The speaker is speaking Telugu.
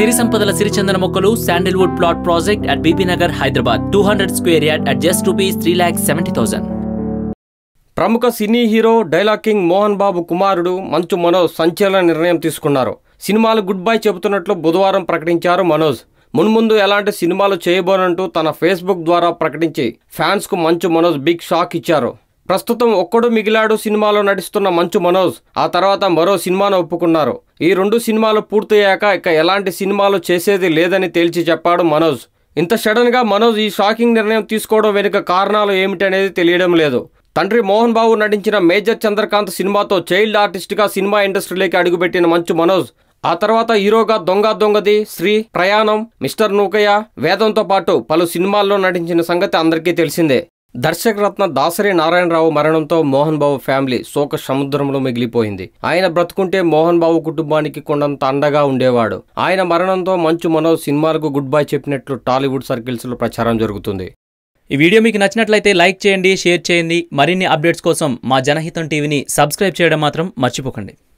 సిరి సంపదల సిరిచందన మొక్కలు sandalwood plot project at BB Nagar Hyderabad two hundred square yard at just rupees three lakh seventy thousand ప్రముఖ cine hero dialogue king Mohan Babu కుమారుడు మంచు మనోజ్ సంచలన నిర్ణయం తీసుకున్నారు. సినిమాలు గుడ్ బై చెబుతున్నట్లు బుధవారం ప్రకటించారు మనోజ్. మున్ముందు ఎలాంటి సినిమాలు చేయబోనంటూ తన ఫేస్బుక్ ద్వారా ప్రకటించి ఫ్యాన్స్కు మంచు మనోజ్ బిగ్ షాక్ ఇచ్చారు. ప్రస్తుతం ఒక్కడు మిగిలాడు సినిమాలో నటిస్తున్న మంచు మనోజ్. ఆ తర్వాత మరో సినిమాను ఒప్పుకున్నారు. ఈ రెండు సినిమాలు పూర్తయ్యాక ఇక ఎలాంటి సినిమాలు చేసేది లేదని తేల్చి చెప్పాడు మనోజ్. ఇంత సడన్గా మనోజ్ ఈ షాకింగ్ నిర్ణయం తీసుకోవడం వెనుక కారణాలు ఏమిటనేది తెలియడం లేదు. తండ్రి మోహన్ బాబు నటించిన మేజర్ చంద్రకాంత్ సినిమాతో చైల్డ్ ఆర్టిస్ట్గా సినిమా ఇండస్ట్రీలోకి అడుగుపెట్టిన మంచు మనోజ్. ఆ తర్వాత హీరోగా దొంగ దొంగది శ్రీ ప్రయాణం మిస్టర్ నూకయ్య వేదంతో పాటు పలు సినిమాల్లో నటించిన సంగతి అందరికీ తెలిసిందే. దర్శకరత్న దాసరి నారాయణరావు మరణంతో మోహన్ బాబు ఫ్యామిలీ శోక సముద్రంలో మిగిలిపోయింది. ఆయన బ్రతుకుంటే మోహన్ బాబు కుటుంబానికి కొండంత అండగా ఉండేవాడు. ఆయన మరణంతో మంచు మనోజ్ సినిమాలకు గుడ్ బై చెప్పినట్లు టాలీవుడ్ సర్కిల్స్లో ప్రచారం జరుగుతుంది. ఈ వీడియో మీకు నచ్చినట్లయితే లైక్ చేయండి షేర్ చేయండి. మరిన్ని అప్డేట్స్ కోసం మా జనహితం టీవీని సబ్స్క్రైబ్ చేయడం మాత్రం మర్చిపోకండి.